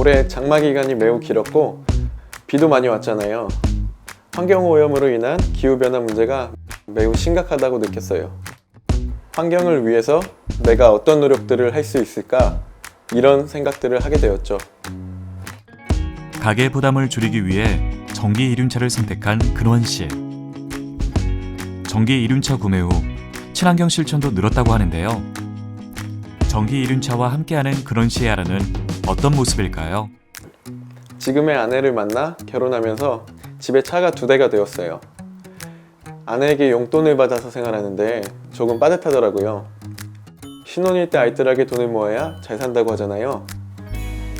올해 장마 기간이 매우 길었고 비도 많이 왔잖아요. 환경 오염으로 인한 기후 변화 문제가 매우 심각하다고 느꼈어요. 환경을 위해서 내가 어떤 노력들을 할 수 있을까? 이런 생각들을 하게 되었죠. 가계 부담을 줄이기 위해 전기 이륜차를 선택한 근원 씨. 전기 이륜차 구매 후 친환경 실천도 늘었다고 하는데요. 전기 이륜차와 함께하는 근원 씨의 하루는 어떤 모습일까요? 지금의 아내를 만나 결혼하면서 집에 차가 두 대가 되었어요. 아내에게 용돈을 받아서 생활하는데 조금 빠듯하더라고요. 신혼일 때 알뜰하게 돈을 모아야 잘 산다고 하잖아요.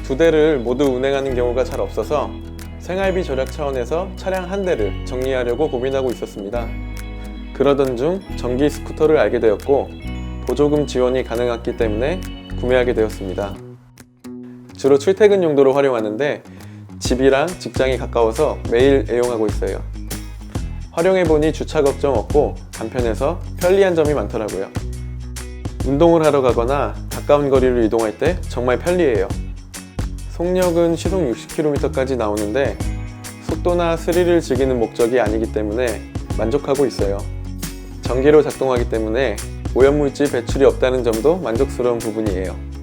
두 대를 모두 운행하는 경우가 잘 없어서 생활비 절약 차원에서 차량 한 대를 정리하려고 고민하고 있었습니다. 그러던 중 전기 스쿠터를 알게 되었고 보조금 지원이 가능했기 때문에 구매하게 되었습니다. 주로 출퇴근 용도로 활용하는데 집이랑 직장이 가까워서 매일 애용하고 있어요. 활용해보니 주차 걱정 없고 간편해서 편리한 점이 많더라고요. 운동을 하러 가거나 가까운 거리를 이동할 때 정말 편리해요. 속력은 시속 60km까지 나오는데 속도나 스릴을 즐기는 목적이 아니기 때문에 만족하고 있어요. 전기로 작동하기 때문에 오염물질 배출이 없다는 점도 만족스러운 부분이에요.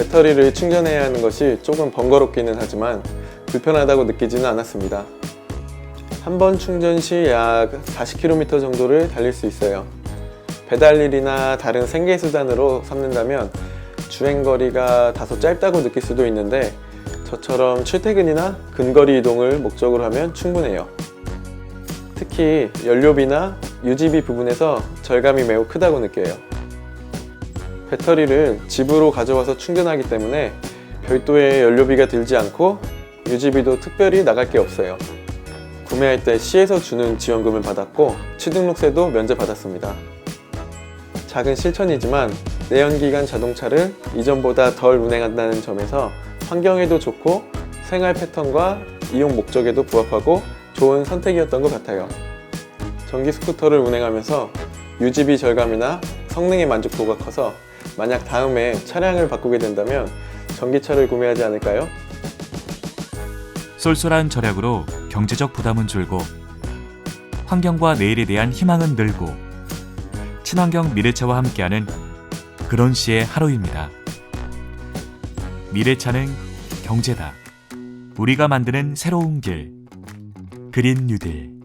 배터리를 충전해야 하는 것이 조금 번거롭기는 하지만 불편하다고 느끼지는 않았습니다. 한 번 충전 시 약 40km 정도를 달릴 수 있어요. 배달일이나 다른 생계수단으로 삼는다면 주행거리가 다소 짧다고 느낄 수도 있는데 저처럼 출퇴근이나 근거리 이동을 목적으로 하면 충분해요. 특히 연료비나 유지비 부분에서 절감이 매우 크다고 느껴요. 배터리를 집으로 가져와서 충전하기 때문에 별도의 연료비가 들지 않고 유지비도 특별히 나갈 게 없어요. 구매할 때 시에서 주는 지원금을 받았고 취등록세도 면제받았습니다. 작은 실천이지만 내연기관 자동차를 이전보다 덜 운행한다는 점에서 환경에도 좋고 생활 패턴과 이용 목적에도 부합하고 좋은 선택이었던 것 같아요. 전기 스쿠터를 운행하면서 유지비 절감이나 성능의 만족도가 커서 만약 다음에 차량을 바꾸게 된다면 전기차를 구매하지 않을까요? 쏠쏠한 절약으로 경제적 부담은 줄고 환경과 내일에 대한 희망은 늘고 친환경 미래차와 함께하는 그런 씨의 하루입니다. 미래차는 경제다. 우리가 만드는 새로운 길. 그린 뉴딜.